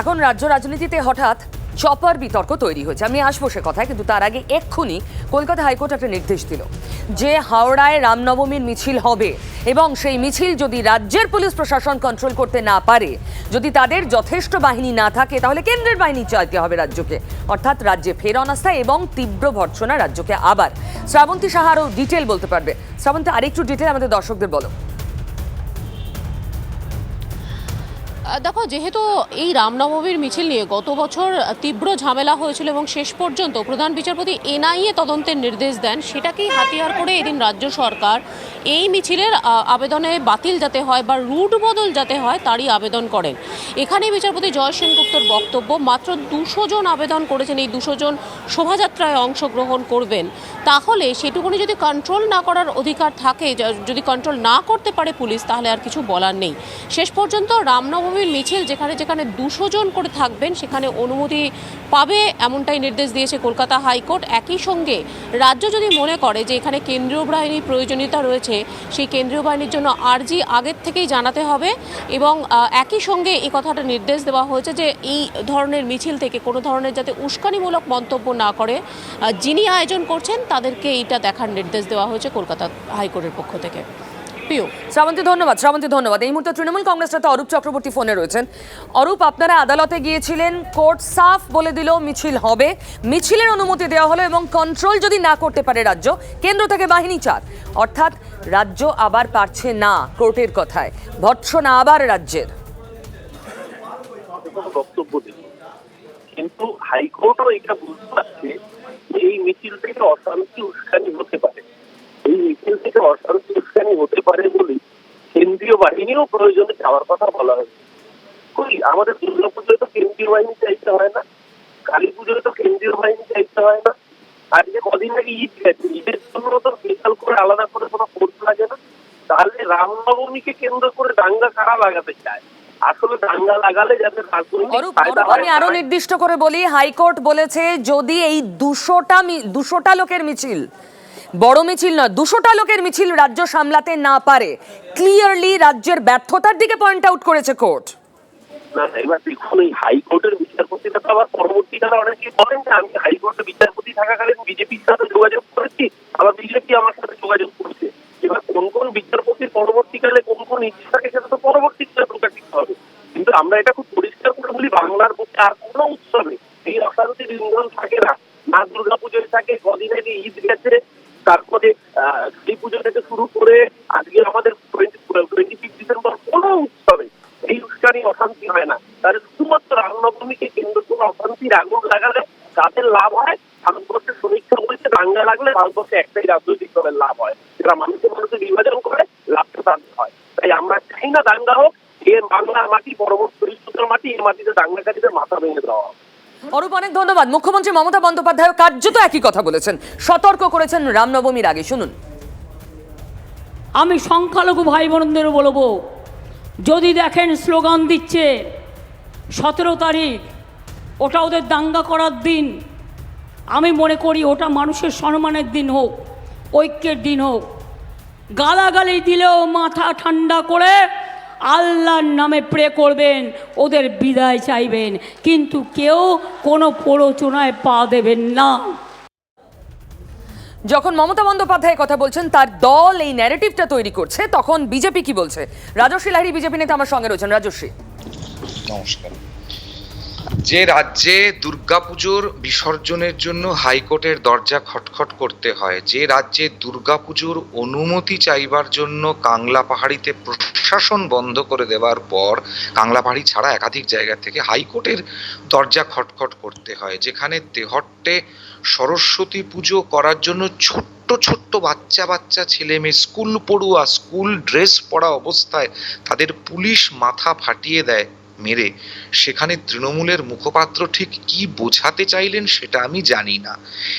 এখন রাজ্য রাজনীতিতে হঠাৎ চপার বিতর্ক তৈরি হয়েছে। আমি আসব সে কথায়, কিন্তু তার আগে এক্ষুনি কলকাতা হাইকোর্ট একটা নির্দেশ দিল যে হাওড়ায় রামনবমীর মিছিল হবে এবং সেই মিছিল যদি রাজ্যের পুলিশ প্রশাসন কন্ট্রোল করতে না পারে, যদি তাদের যথেষ্ট বাহিনী না থাকে, তাহলে কেন্দ্রের বাহিনী চাইতে হবে রাজ্যকে। অর্থাৎ রাজ্যে ফের অনাস্থা এবং তীব্র ভর্ৎসনা রাজ্যকে আবার। শ্রাবন্তী সাহা আরও ডিটেল বলতে পারবে। শ্রাবন্তী, আরেকটু ডিটেল আমাদের দর্শকদের বলো। দেখো, যেহেতু এই রামনবমীর মিছিল নিয়ে গত বছর তীব্র ঝামেলা হয়েছিল এবং শেষ পর্যন্ত প্রধান বিচারপতি এনআইএ তদন্তের নির্দেশ দেন, সেটাকেই হাতিয়ার করে এদিন রাজ্য সরকার এই মিছিলের আবেদনে বাতিল যাতে হয় বা রুট বদল যাতে হয়, তারই আবেদন করেন। এখানে বিচারপতি জয় সেনগুপ্তর বক্তব্য, মাত্র দুশো জন আবেদন করেছেন, এই দুশো জন শোভাযাত্রায় অংশগ্রহণ করবেন। তাহলে সেটুকুনি যদি কন্ট্রোল না করার অধিকার থাকে যদি কন্ট্রোল না করতে পারে পুলিশ, তাহলে আর কিছু বলার নেই। শেষ পর্যন্ত রামনবমীর মিছিল যেখানে যেখানে দুশো জন করে থাকবেন, সেখানে অনুমতি পাবে এমনটাই নির্দেশ দিয়েছে কলকাতা হাইকোর্ট। একই সঙ্গে রাজ্য যদি মনে করে যে এখানে কেন্দ্রীয় বাহিনীর প্রয়োজনীয়তা রয়েছে, সেই কেন্দ্রীয় বাহিনীর জন্য আর্জি আগের থেকেই জানাতে হবে এবং একই সঙ্গে এই কথাটা নির্দেশ দেওয়া হয়েছে যে এই ধরনের মিছিল থেকে কোনো ধরনের যাতে উস্কানিমূলক মন্তব্য না করে যিনি আয়োজন করছেন তাদেরকে এইটা দেখার নির্দেশ দেওয়া হয়েছে কলকাতা হাইকোর্টের পক্ষ থেকে। পিও শ্রাবন্তী, ধন্যবাদ। শ্রাবন্তী, ধন্যবাদ। এই মুহূর্তে তৃণমূল কংগ্রেস নেতা অরূপ চক্রবর্তী ফোনে রয়েছেন। অরূপ, আপনারা আদালতে গিয়েছিলেন, কোর্ট সাফ বলে দিল, মিছিল হবে। মিছিলের অনুমতি দেওয়া হলো এবং কন্ট্রোল যদি না করতে পারে রাজ্য, কেন্দ্র থেকে বাহিনী চার অর্থাৎ রাজ্য আবার পারছে না কোর্টের কথায়। ভৎসনা আবার রাজ্যের। কিন্তু হাইকোর্টও এটা বুঝতে পারছে এই মিছিল অশান্তি উস্কানি হতে পারে। এই মিছিল থেকে অশান্তি হতে পারে বলেই কেন্দ্রীয় বাহিনীও প্রয়োজনে যাওয়ার কথা বলা হয়েছে। কই আমাদের দুর্গা পুজোয় তো কেন্দ্রীয় বাহিনী চাইতে হয় না? কালী পুজোয় তো কেন্দ্রীয় বাহিনী চাইতে হয় না? কদিন আগে ঈদ গেছে ঈদের জন্য তো স্পেশাল করে আলাদা করে কোনো কোর্ট লাগে না? তাহলে রামনবমীকে কেন্দ্র করে দাঙ্গা কারা লাগাতে চায়? আসলে দাঙ্গা লাগালে যাতে আমি আরও নির্দিষ্ট করে বলি হাইকোর্ট বলেছে যদি এই দুশোটা দুশোটা লোকের মিছিল বড় মিছিল নয়, দুশোটা লোকের মিছিল রাজ্য সামলাতে না পারে। ক্লিয়ারলি রাজ্যের ব্যর্থতার দিকে পয়েন্ট আউট করেছে কোর্ট। অনেকে বলেন আমি বিচারপতি যোগাযোগ করেছি, আবার বিজেপি আমার সাথে যোগাযোগ করছে। এবার কোন কোন বিচারপতির পরবর্তীকালে কোন কোন তো পরবর্তীকালে হবে। কিন্তু আমরা এটা খুব পরিষ্কার করে বলি বাংলার বুকে আর কোনো উৎসবে এই অশান্তির ইন্ধন থাকে না না দুর্গা পুজোয় থাকে কদিন আগে ঈদ গেছে তারপরে আহ, কালী পুজো থেকে শুরু করে আজকে আমাদের টোয়েন্টি টোয়েন্টি ফিফ ডিসেম্বর কোনো উৎসবে এই উস্কানি অশান্তি হয় না তাহলে শুধুমাত্র রামনবমীকে কেন্দ্র করে অশান্তির আগুন লাগালে তাদের লাভ হয় ভারতবর্ষের সমীক্ষা বলছে দাঙ্গা লাগলে ভারতবর্ষে একটাই রাজনৈতিক দলের লাভ হয় যারা মানুষের মানুষের বিভাজন করে লাভটা তাদের হয়। তাই আমরা চাই না দাঙ্গা হোক এ বাংলার মাটি পরবর্তী ভবিষ্যতের মাটি এই মাটিতে দাঙ্গাকারীদের মাথা ভেঙে দেওয়া হবে। অরূপ অনেক ধন্যবাদ। মুখ্যমন্ত্রী মমতা বন্দ্যোপাধ্যায় কার্যত একই কথা বলেছেন। সতর্ক করেছেন রামনবমীর আগে। শুনুন। আমি সংখ্যালঘু ভাই বোনদের বলব যদি দেখেন স্লোগান দিচ্ছে সতেরো তারিখ ওটা ওদের দাঙ্গা করার দিন। আমি মনে করি ওটা মানুষের সম্মানের দিন হোক ঐক্যের দিন হোক। গালাগালি দিলেও মাথা ঠান্ডা করে আল্লাহর নামে প্রে করবেন ওদের বিদায় চাইবেন। কিন্তু কেউ কোনো প্ররোচনায় পা দেবেন না। যখন মমতা বন্দ্যোপাধ্যায় কথা বলছেন তার দল এই ন্যারেটিভটা তৈরি করছে তখন বিজেপি কি বলছে? রাজশ্রী লাহিড়ী বিজেপি নেতা আমার সঙ্গে রয়েছেন। রাজশ্রী। নমস্কার। যে রাজ্যে দুর্গাপুজোর বিসর্জনের জন্য হাইকোর্টের দরজা খটখট করতে হয়, যে রাজ্যে দুর্গাপুজোর অনুমতি চাইবার জন্য কাংলা পাহাড়িতে প্রশাসন বন্ধ করে দেওয়ার পর কাংলা পাহাড়ি ছাড়া একাধিক জায়গা থেকে হাইকোর্টের দরজা খটখট করতে হয়, যেখানে তেহট্টে সরস্বতী পুজো করার জন্য ছোট্ট ছোট্ট বাচ্চা বাচ্চা ছেলে মেয়ে স্কুল পড়ুয়া, স্কুল ড্রেস পরা অবস্থায় তাদের পুলিশ মাথা ফাটিয়ে দেয়। মেরে, সেখানে তৃণমূলের মুখপাত্র ঠিক কি বোঝাতে চাইলেন সেটা আমি জানি না।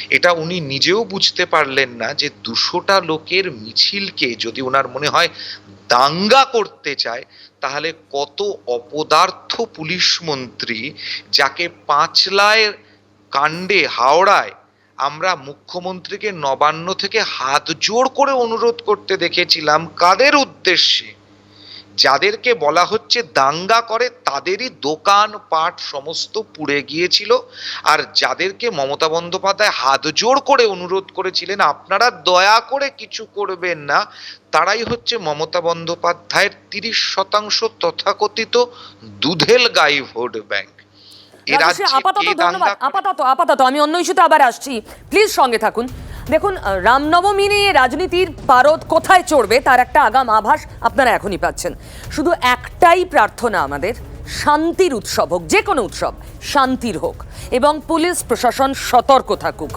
এটা উনি নিজেও বুঝতে পারলেন না যে দুশোটা লোকের মিছিলকে যদি ওনার মনে হয় দাঙ্গা করতে চায়, তাহলে কত অপদার্থ পুলিশ মন্ত্রী যাকে পাঁচলায় কাণ্ডে হাওড়ায় আমরা মুখ্যমন্ত্রীকে নবান্ন থেকে হাত জোড় করে অনুরোধ করতে দেখেছিলাম, কাদের উদ্দেশ্যে? যাদেরকে বলা হচ্ছে দাঙ্গা করে তাদেরই দোকান পাট সমস্ত পুড়ে গিয়েছিল। আর যাদেরকে মমতা বন্দ্যোপাধ্যায় হাত জোড় করে অনুরোধ করেছিলেন আপনারা দয়া করে কিছু করবেন না। তারাই হচ্ছে মমতা বন্দ্যোপাধ্যায়ের তিরিশ শতাংশ তথাকথিত দুধেল গাই ভোট ব্যাংক। আপাতত ধন্যবাদ আপাতত আপাতত আমি অন্য ইস্যুতে আবার আসছি। প্লিজ সঙ্গে থাকুন। দেখুন রামনবমী নিয়ে রাজনীতির পারদ কোথায় চড়বে তার একটা আগাম আভাস আপনারা এখনই পাচ্ছেন। শুধু একটাই প্রার্থনা আমাদের, শান্তির উৎসব হোক, যে কোনো উৎসব, শান্তির হোক এবং পুলিশ প্রশাসন সতর্ক থাকুক।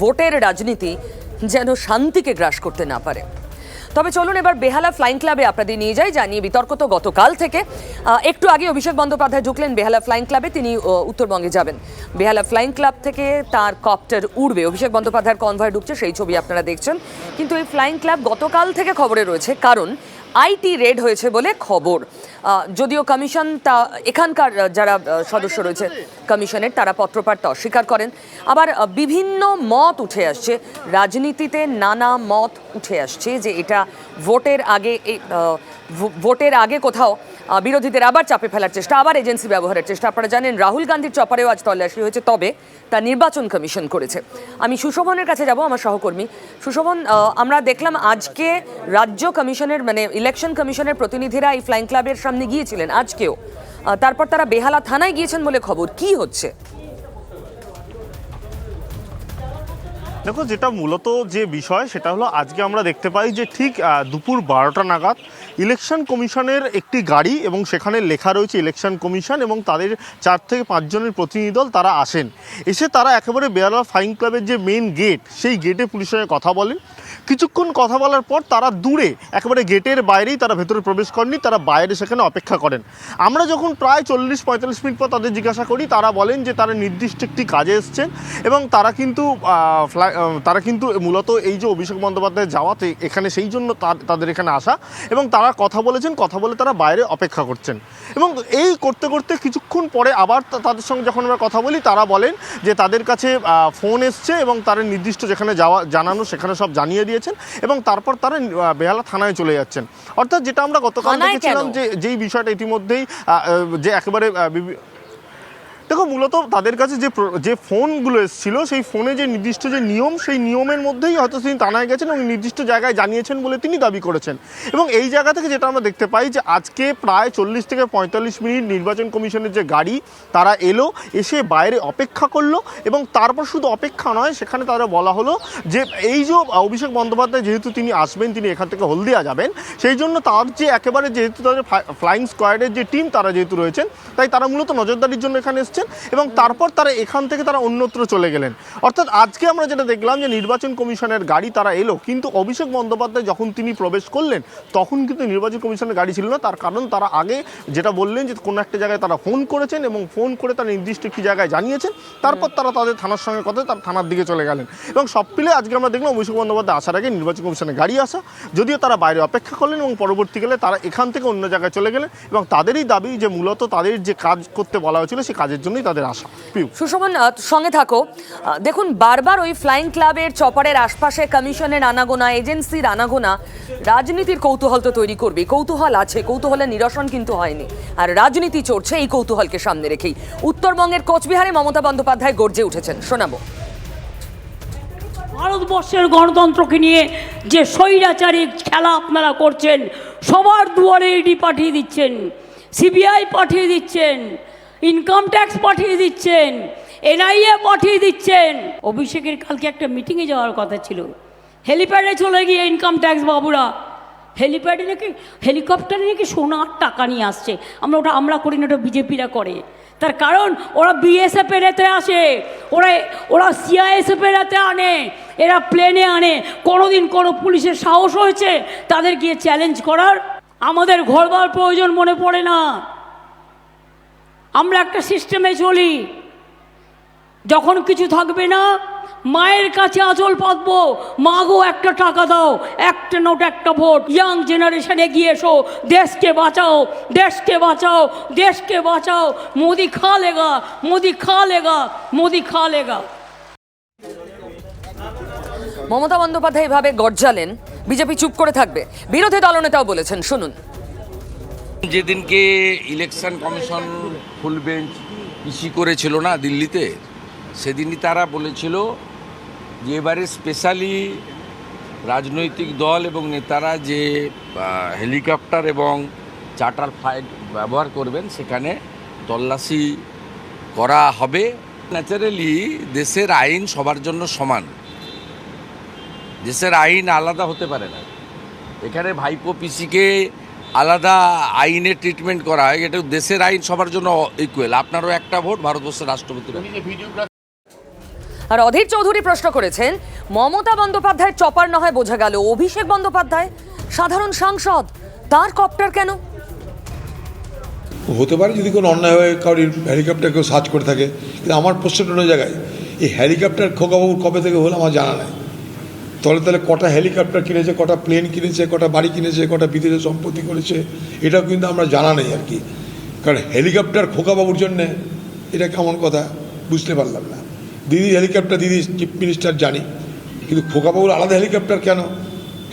ভোটের রাজনীতি যেন শান্তিকে গ্রাস করতে না পারে। তবে চলুন এবার বেহালা ফ্লাইং ক্লাবে আপনাদের নিয়ে যাই, জানিয়ে বিতর্ক তো গতকাল থেকে। একটু আগে অভিষেক বন্দ্যোপাধ্যায় ঢুকলেন বেহালা ফ্লাইং ক্লাবে তিনি উত্তরবঙ্গে যাবেন। বেহালা ফ্লাইং ক্লাব থেকে তার কপ্টার উড়বে। অভিষেক বন্দ্যোপাধ্যায়ের কনভয় ঢুকছে, সেই ছবি আপনারা দেখছেন। কিন্তু এই ফ্লাইং ক্লাব গতকাল থেকে খবরে রয়েছে, কারণ আইটি রেড হয়েছে বলে খবর। যদিও কমিশন তা, এখানকার যারা সদস্য রয়েছে, কমিশনের, তারা পত্রপাঠটা অস্বীকার করেন। আবার বিভিন্ন মত উঠে আসছে। রাজনীতিতে নানা মত উঠে আসছে যে এটা ভোটের আগে ভোটের আগে কোথাও বিরোধীদের আবার চাপে ফেলার চেষ্টা, আবার এজেন্সি ব্যবহারের চেষ্টা। আপনারা জানেন, রাহুল গান্ধীর চপারেও আজ তল্লাশি হয়েছে, তবে তা নির্বাচন কমিশন করেছে। আমি সুশোভনের কাছে যাব, আমার সহকর্মী। সুশোভন আমরা দেখলাম আজকে রাজ্য কমিশনের মানে ইলেকশন কমিশনের প্রতিনিধিরা এই ফ্লাইং ক্লাবের সামনে গিয়েছিলেন, আজকেও। তারপর তারা বেহালা থানায় গিয়েছেন বলে খবর। কি হচ্ছে? দেখো, যেটা মূলত যে বিষয়, সেটা হলো আজকে আমরা দেখতে পাই যে ঠিক দুপুর বারোটা নাগাদ ইলেকশন কমিশনের একটি গাড়ি এবং সেখানে লেখা রয়েছে ইলেকশন কমিশন এবং তাদের চার থেকে পাঁচজনের প্রতিনিধি দল তারা আসেন। এসে তারা একেবারে বেয়ালা ফাইন ক্লাবের যে মেন গেট সেই গেটে পুলিশের কথা বলেন। কিছুক্ষণ কথা বলার পর তারা দূরে, একেবারে গেটের বাইরেই তারা ভেতরে প্রবেশ করেনি তারা বাইরে সেখানে অপেক্ষা করেন। আমরা যখন প্রায় চল্লিশ পঁয়তাল্লিশ মিনিট পর তাদের জিজ্ঞাসা করি, তারা বলেন যে তারা নির্দিষ্ট একটি কাজে এসছেন এবং তারা কিন্তু তারা কিন্তু মূলত এই যে অভিষেক বন্দ্যোপাধ্যায় যাওয়াতে এখানে সেই জন্য তাদের এখানে আসা এবং তারা কথা বলেছেন, কথা বলে তারা বাইরে অপেক্ষা করছেন। এবং এই করতে করতে কিছুক্ষণ পরে আবার তাদের সঙ্গে যখন আমরা কথা বলি, তারা বলেন যে তাদের কাছে ফোন এসছে এবং তারা নির্দিষ্ট যেখানে যাওয়া, জানানো, সেখানে সব জানিয়ে দিয়েছেন এবং তারপর তারা বেহালা থানায় চলে যাচ্ছেন। অর্থাৎ যেটা আমরা গতকাল দেখেছিলাম যে যেই বিষয়টা ইতিমধ্যেই যে একেবারে দেখো, মূলত তাদের কাছে যে যে ফোনগুলো এসেছিল, সেই ফোনে যে নির্দিষ্ট যে নিয়ম, সেই নিয়মের মধ্যেই হয়তো তিনি থানায় গেছেন এবং নির্দিষ্ট জায়গায় জানিয়েছেন বলে তিনি দাবি করেছেন। এবং এই জায়গা থেকে যেটা আমরা দেখতে পাই যে, আজকে প্রায় চল্লিশ থেকে পঁয়তাল্লিশ মিনিট নির্বাচন কমিশনের যে গাড়ি, তারা এলো, এসে বাইরে অপেক্ষা করল এবং তারপর শুধু অপেক্ষা নয়, সেখানে তারা বলা হলো যে, এই যে অভিষেক বন্দ্যোপাধ্যায় যেহেতু তিনি আসবেন, তিনি এখান থেকে হলদিয়া যাবেন, সেই জন্য তার যে একেবারে যেহেতু তাদের ফ্লাইং স্কোয়াডের যে টিম তারা যেহেতু রয়েছেন, তাই তারা মূলত নজরদারির জন্য এখানে এসছেন এবং তারপর তারা এখান থেকে তারা অন্যত্র চলে গেলেন। অর্থাৎ আজকে আমরা যেটা দেখলাম যে নির্বাচন কমিশনের গাড়ি তারা এলো, কিন্তু অভিষেক বন্দ্যোপাধ্যায় যখন তিনি প্রবেশ করলেন, তখন কিন্তু নির্বাচন কমিশনের গাড়ি ছিল না। তার কারণ তারা আগে যেটা বললেন যে কোনো একটা জায়গায় তারা ফোন করেছেন এবং ফোন করে তারা নির্দিষ্ট একটি জায়গায় জানিয়েছেন। তারপর তারা তাদের থানার সঙ্গে কথা তার থানার দিকে চলে গেলেন। এবং সব মিলে আজকে আমরা দেখলাম অভিষেক বন্দ্যোপাধ্যায় আসার আগে নির্বাচন কমিশনের গাড়ি আসা, যদিও তারা বাইরে অপেক্ষা করলেন এবং পরবর্তীকালে তারা এখান থেকে অন্য জায়গায় চলে গেলেন এবং তাদেরই দাবি যে মূলত তাদের যে কাজ করতে বলা হয়েছিল সেই কাজের জন্যই তাদের আশা। সুশোভন আহ, সঙ্গে থাকো। দেখুন বারবার ওই ফ্লাইং ক্লাবের চপারের আশপাশে কমিশনের আনাগোনা এজেন্সির আনাগোনা রাজনীতির কৌতূহল তো তৈরি করবে কৌতূহল আছে কৌতূহলের নিরসন কিন্তু হয়নি। আর রাজনীতি চড়ছে এই কৌতূহলকে সামনে রেখেই। উত্তরবঙ্গের কোচবিহারে মমতা বন্দ্যোপাধ্যায় গর্জে উঠেছেন। শোনাবো। ভারতবর্ষের গণতন্ত্রকে নিয়ে যে স্বৈরাচারী খেলা আপনারা করছেন সবার দুয়ারে ইডি পাঠিয়ে দিচ্ছেন সিবিআই পাঠিয়ে দিচ্ছেন ইনকাম ট্যাক্স পাঠিয়ে দিচ্ছেন এনআইএ পাঠিয়ে দিচ্ছেন। অভিষেকের কালকে একটা মিটিংয়ে যাওয়ার কথা ছিল। হেলিপ্যাডে চলে গিয়ে ইনকাম ট্যাক্স বাবুরা। হেলিপ্যাডে নাকি হেলিকপ্টারে নাকি সোনার টাকা নিয়ে আসছে। আমরা ওটা, আমরা করি না, ওটা বিজেপিরা করে। তার কারণ, ওরা বিএসএফ এর এতে আসে। ওরা ওরা সিআইএসএফ এর এতে আনে। এরা প্লেনে আনে। কোনোদিন কোনো পুলিশের সাহস হয়েছে তাদের গিয়ে চ্যালেঞ্জ করার? আমাদের ঘরবার প্রয়োজন মনে পড়ে না। আমরা একটা সিস্টেমে চলি। যখন কিছু থাকবে না, মায়ের কাছে আঁচল পাতবো, মা গো, একটা টাকা দাও, একটা নোট, একটা ভোট ইয়াং জেনারেশনে গিয়ে এসো, দেশকে বাঁচাও দেশকে বাঁচাও দেশকে বাঁচাও, মোদি খা লেগা, মোদি খা লেগা, মোদি খা লেগা। মমতা বন্দ্যোপাধ্যায় এভাবে গর্জালেন, বিজেপি চুপ করে থাকবে। বিরোধী দলনেতাও বলেছেন, শুনুন যেদিনকে election commission full bench issue করেছিল না দিল্লিতে, সেদিনই তারা বলেছিল যে এবারে স্পেশালি রাজনৈতিক দল এবং নেতারা যে হেলিকপ্টার এবং চার্টার ফ্লাইট ব্যবহার করবেন, সেখানে তল্লাশি করা হবে। ন্যাচারালি দেশের আইন সবার জন্য সমান। দেশের আইন আলাদা হতে পারে না। এখানে ভাইপো পিসিকে আলাদা আইনে ট্রিটমেন্ট করা হয় এটা দেশের আইন সবার জন্য ইকুয়াল আপনারও একটা ভোট ভারতবর্ষের রাষ্ট্রপতির আর অধীর চৌধুরী প্রশ্ন করেছেন মমতা বন্দ্যোপাধ্যায়ের চপার না হয় বোঝা গেল। অভিষেক বন্দ্যোপাধ্যায় সাধারণ সাংসদ তার কপ্টার কেন? হতে পারে যদি কোনো অন্যায় হয়ে কারোর হেলিকপ্টার কেউ সার্চ করে থাকে। কিন্তু আমার প্রশ্নটা অন্য জায়গায় এই হেলিকপ্টার খোকাবাবুর কবে থেকে হলো আমার জানা নেই। তাহলে তাহলে কটা হেলিকপ্টার কিনেছে, কটা প্লেন কিনেছে, কটা বাড়ি কিনেছে, কটা বিদেশে সম্পত্তি করেছে, এটাও কিন্তু আমরা জানা নেই আর কি। কারণ হেলিকপ্টার খোকাবাবুর জন্যে এটা কেমন কথা বুঝতে পারলাম না। দিদি হেলিকপ্টার, দিদি চিফ মিনিস্টার জানি, কিন্তু খোকাবাবুর আলাদা হেলিকপ্টার কেন?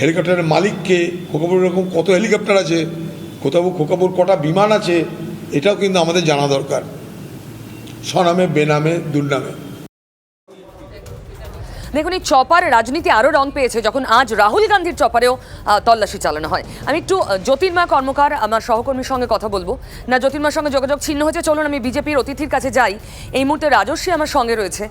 হেলিকপ্টারের মালিককে খোকাবাবুর এরকম কত হেলিকপ্টার আছে? খোকাবু খোকাবুর কটা বিমান আছে? এটাও কিন্তু আমাদের জানা দরকার। স্বনামে, বেনামে, দুর্নামে। দেখুন এই চপার রাজনীতি আরও রং পেয়েছে যখন আজ রাহুল গান্ধীর চপারেও তল্লাশি চালানো হয়। আমি একটু আহ, জ্যোতির্ময় কর্মকার আমার সহকর্মীর সঙ্গে কথা বলব। না জ্যোতির্ময়ের সঙ্গে যোগাযোগ ছিন্ন হয়েছে। চলুন আমি বিজেপির অতিথির কাছে যাই। এই মুহূর্তে রাজস্বী আমার সঙ্গে রয়েছে।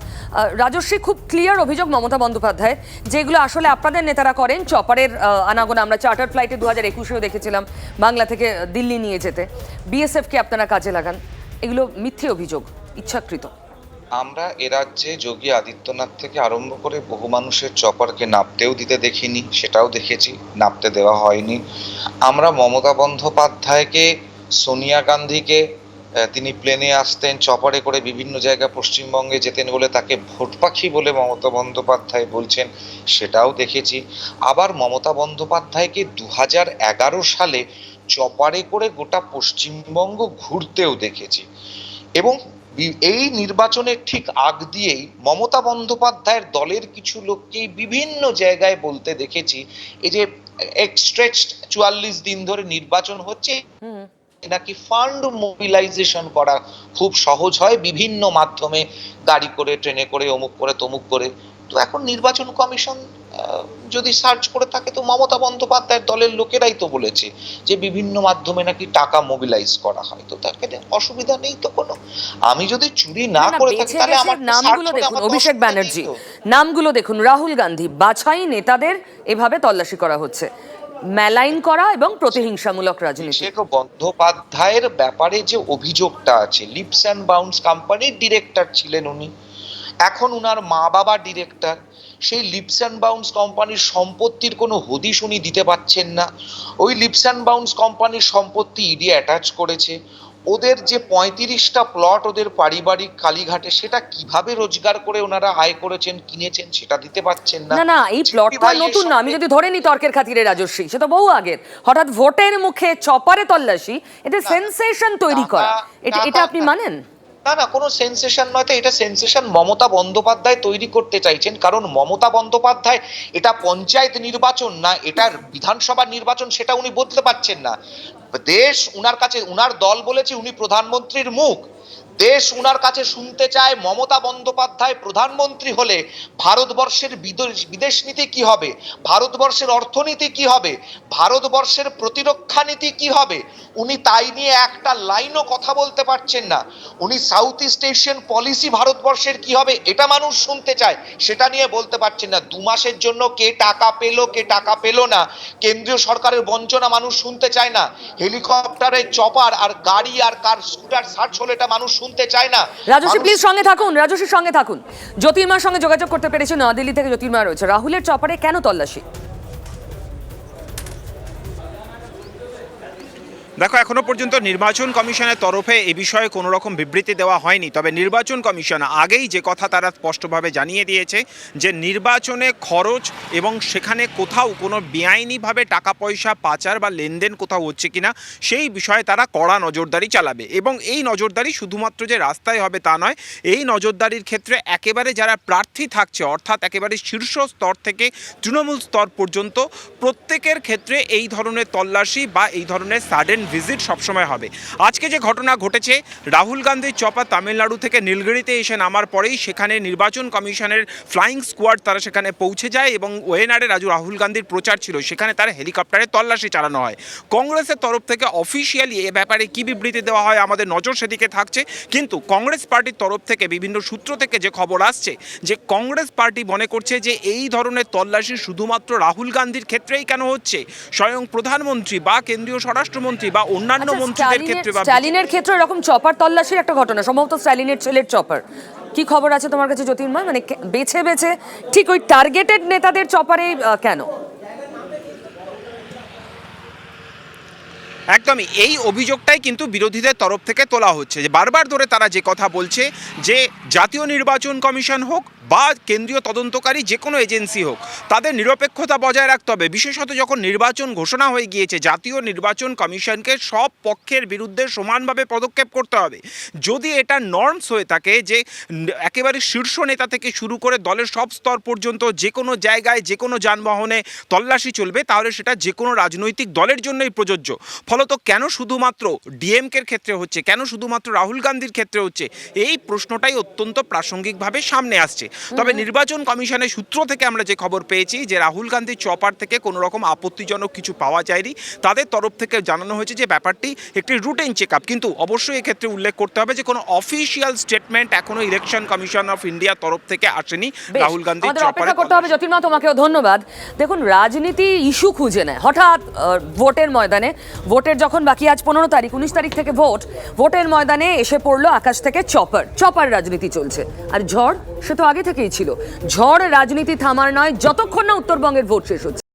রাজস্বী খুব ক্লিয়ার অভিযোগ মমতা বন্দ্যোপাধ্যায়ের যেগুলো আসলে আপনাদের নেতারা করেন চপারের আনাগোনা। আমরা চার্টার ফ্লাইটে দু হাজার একুশেও দেখেছিলাম বাংলা থেকে দিল্লি নিয়ে যেতে। বিএসএফকে আপনারা কাজে লাগান। এগুলো মিথ্যে অভিযোগ ইচ্ছাকৃত। আমরা এ রাজ্যে যোগী আদিত্যনাথ থেকে আরম্ভ করে বহু মানুষের চপারকে নাপতেও দিতে দেখিনি, সেটাও দেখেছি, নাপতে দেওয়া হয়নি। আমরা মমতা বন্দ্যোপাধ্যায়কে, সোনিয়া গান্ধীকে তিনি প্লেনে আসতেন, চপারে করে বিভিন্ন জায়গায় পশ্চিমবঙ্গে যেতেন বলে তাকে ভোট পাখি বলে মমতা বন্দ্যোপাধ্যায় বলছেন, সেটাও দেখেছি। আবার মমতা বন্দ্যোপাধ্যায়কে দু এগারো সালে চপারে করে গোটা পশ্চিমবঙ্গ ঘুরতেও দেখেছি। এবং এই নির্বাচনের ঠিক আগ দিয়েই মমতা বন্দ্যোপাধ্যায়ের দলের কিছু লোককেই বিভিন্ন জায়গায় বলতে দেখেছি। এই যে এক্সট্রেচড চুয়াল্লিশ দিন ধরে নির্বাচন হচ্ছে নাকি ফান্ড মোবিলাইজেশন করা খুব সহজ হয়। বিভিন্ন মাধ্যমে গাড়ি করে ট্রেনে করে অমুক করে তমুক করে। তো এখন নির্বাচন কমিশন যদি সার্চ করে থাকে তো মমতা বন্দ্যোপাধ্যায়ের দলের লোকেরাই তো বলেছে যে বিভিন্ন মাধ্যমে নাকি টাকা মোবিলাইজ করা হয়। তো তার ক্ষেত্রে অসুবিধা নেই তো কোনো। আমি যদি চুরি না করে থাকি তাহলে আমার নামগুলো দেখুন অভিষেক ব্যানার্জি। নামগুলো দেখুন রাহুল গান্ধী বাছাই নেতাদের এভাবে তল্লাশি করা হচ্ছে। মেলাইন করা এবং প্রতিহিংসামূলক রাজনীতি। অভিষেক বন্দ্যোপাধ্যায়ের ব্যাপারে যে অভিযোগটা আছে লিপস অ্যান্ড বাউন্স কোম্পানির ডিরেক্টর ছিলেন উনি। এখন উনার মা বাবা ডিরেক্টর সেই লিপস অ্যান্ড বাউন্স কোম্পানির সম্পত্তির কোনো হদিশ উনি দিতে পারছেন না। ওই লিপস অ্যান্ড বাউন্স কোম্পানির সম্পত্তি ইডি অ্যাটাচ করেছে। ওদের যে পঁয়ত্রিশটা প্লট ওদের পারিবারিক কালীঘাটে সেটা কীভাবে রোজগার করে ওনারা আয় করেছেন কিনেছেন সেটা দিতে পারছেন না। না না এই প্লটটা নতুন না। আমি যদি ধরে নিই তর্কের খাতিরে রাজস্বী সে তো বহু আগের। হঠাৎ ভোটের মুখে চপারে তল্লাশি এটা সেন্সেশন তৈরি করা। এটা এটা আপনি মানেন? না না, কোনো সেন্সেশন নয় তো, এটা সেন্সেশন মমতা বন্দ্যোপাধ্যায় তৈরি করতে চাইছেন। কারণ মমতা বন্দ্যোপাধ্যায় এটা পঞ্চায়েত নির্বাচন না এটার বিধানসভা নির্বাচন, সেটা উনি বলতে পারছেন না। দেশ উনার কাছে, উনার দল বলেছে উনি প্রধানমন্ত্রীর মুখ। দেশ উনার কাছে শুনতে চায় মমতা বন্দ্যোপাধ্যায় প্রধানমন্ত্রী হলে ভারতবর্ষের বিদেশ নীতি কি হবে? ভারতবর্ষের অর্থনীতি কি হবে? ভারতবর্ষের প্রতিরক্ষা নীতি কি হবে? উনি তাই নিয়ে একটা লাইনও কথা বলতে পারছেন না। উনি সাউথ ইস্ট এশিয়ান পলিসি ভারতবর্ষের কি হবে এটা মানুষ শুনতে চায়, সেটা নিয়ে বলতে পারছেন না। দু মাসের জন্য কে টাকা পেল, কে টাকা পেল না, কেন্দ্রীয় সরকারের বঞ্চনা মানুষ শুনতে চায় না। হেলিকপ্টারে চপার আর গাড়ি আর কার স্কুটার সার্চ হলে এটা মানুষ শুনতে চায় না। রাজস্বী প্লিজ সঙ্গে থাকুন রাজস্বীর সঙ্গে থাকুন। জ্যোতির্মার সঙ্গে যোগাযোগ করতে পেরেছি নয়াদিল্লি থেকে জ্যোতির্ময় রয়েছে। রাহুলের চপারে কেন তল্লাশি? দেখো, এখনও পর্যন্ত নির্বাচন কমিশনের তরফে এ বিষয়ে কোনো রকম বিবৃতি দেওয়া হয়নি। তবে নির্বাচন কমিশন আগেই যে কথা তারা স্পষ্টভাবে জানিয়ে দিয়েছে, যে নির্বাচনে খরচ এবং সেখানে কোথাও কোনো বেআইনিভাবে টাকা পয়সা পাচার বা লেনদেন কোথাও হচ্ছে কিনা, সেই বিষয়ে তারা কড়া নজরদারি চালাবে। এবং এই নজরদারি শুধুমাত্র যে রাস্তায় হবে তা নয়, এই নজরদারির ক্ষেত্রে একেবারে যারা প্রার্থী থাকছে, অর্থাৎ একেবারে শীর্ষ স্তর থেকে তৃণমূল স্তর পর্যন্ত, প্রত্যেকের ক্ষেত্রে এই ধরনের তল্লাশি বা এই ধরনের সাডেন ভিজিট সবসময় হবে। আজকে যে ঘটনা ঘটেছে, রাহুল গান্ধীর চপা তামিলনাড়ু থেকে নীলগিরিতে এসে নামার পরেই সেখানে নির্বাচন কমিশনের ফ্লাইং স্কোয়াড তারা সেখানে পৌঁছে যায় এবং ওয়েনারে রাজু রাহুল গান্ধীর প্রচার ছিল, সেখানে তার হেলিকপ্টারে তল্লাশি চালানো হয়। কংগ্রেসের তরফ থেকে অফিসিয়ালি এ ব্যাপারে কি বিবৃতি দেওয়া হয় আমাদের নজর সেদিকে থাকছে, কিন্তু কংগ্রেস পার্টির তরফ থেকে বিভিন্ন সূত্র থেকে যে খবর আসছে, যে কংগ্রেস পার্টি মনে করছে যে এই ধরনের তল্লাশি শুধুমাত্র রাহুল গান্ধীর ক্ষেত্রেই কেন হচ্ছে? স্বয়ং প্রধানমন্ত্রী বা কেন্দ্রীয় স্বরাষ্ট্রমন্ত্রী বা অন্যান্য আচ্ছা, মন্ত্রীদের ক্ষেত্রে বা স্ট্যালিনের ক্ষেত্রে এরকম চপার তল্লাশির একটা ঘটনা সম্ভবত স্ট্যালিনের ছেলের চপার। কি খবর আছে তোমার কাছে জ্যোতির্ময়? মানে বেছে বেছে ঠিক ওই টার্গেটেড নেতাদের চপারে কেন? একদমই এই অভিযোগটাই কিন্তু বিরোধীদের তরফ থেকে তোলা হচ্ছে যে বারবার ধরে তারা যে কথা বলছে যে জাতীয় নির্বাচন কমিশন হোক বা কেন্দ্রীয় তদন্তকারী যে কোনো এজেন্সি হোক, তাদের নিরপেক্ষতা বজায় রাখতে হবে। বিশেষত যখন নির্বাচন ঘোষণা হয়ে গিয়েছে, জাতীয় নির্বাচন কমিশনকে সব পক্ষের বিরুদ্ধে সমানভাবে পদক্ষেপ করতে হবে। যদি এটা নর্মস হয়ে থাকে যে একেবারে শীর্ষ নেতা থেকে শুরু করে দলের সব স্তর পর্যন্ত যে কোনো জায়গায়, যে কোনো যানবাহনে তল্লাশি চলবে, তাহলে সেটা যে কোনো রাজনৈতিক দলের জন্যই প্রযোজ্য। ফলত কেন শুধুমাত্র ডিএমকের ক্ষেত্রে হচ্ছে, কেন শুধুমাত্র রাহুল গান্ধীর ক্ষেত্রে হচ্ছে? এই প্রশ্নটাই অত্যন্ত প্রাসঙ্গিকভাবে সামনে আসছে। তবে নির্বাচন কমিশনের সূত্র থেকে আমরা যে খবর পেয়েছি যে রাহুল গান্ধীর চপার থেকে কোনো রকম আপত্তিজনক কিছু পাওয়া যায়নি তাদের তরফ থেকে জানানো হয়েছে যে ব্যাপারটি একটি রুটিন চেক আপ কিন্তু অবশ্যই এক্ষেত্রে উল্লেখ করতে হবে যে কোনো অফিসিয়াল স্টেটমেন্ট এখনও ইলেকশন কমিশন অফ ইন্ডিয়ার তরফ থেকে আসেনি রাহুল আমাদের অপেক্ষা করতে হবে জ্যোতির্মা তোমাকেও ধন্যবাদ। দেখুন রাজনীতি ইস্যু খুঁজে নেয়। হঠাৎ ভোটের ময়দানে ভোটের যখন বাকি আজ পনেরো তারিখ উনিশ তারিখ থেকে ভোট ভোটের ময়দানে এসে পড়ল আকাশ থেকে চপার। চপার রাজনীতি চলছে। আর ঝড় সে তো আগে থেকেই ছিল। ঝড় রাজনীতি থামার নয় যতক্ষণ না উত্তরবঙ্গের ভোট শেষ হচ্ছে।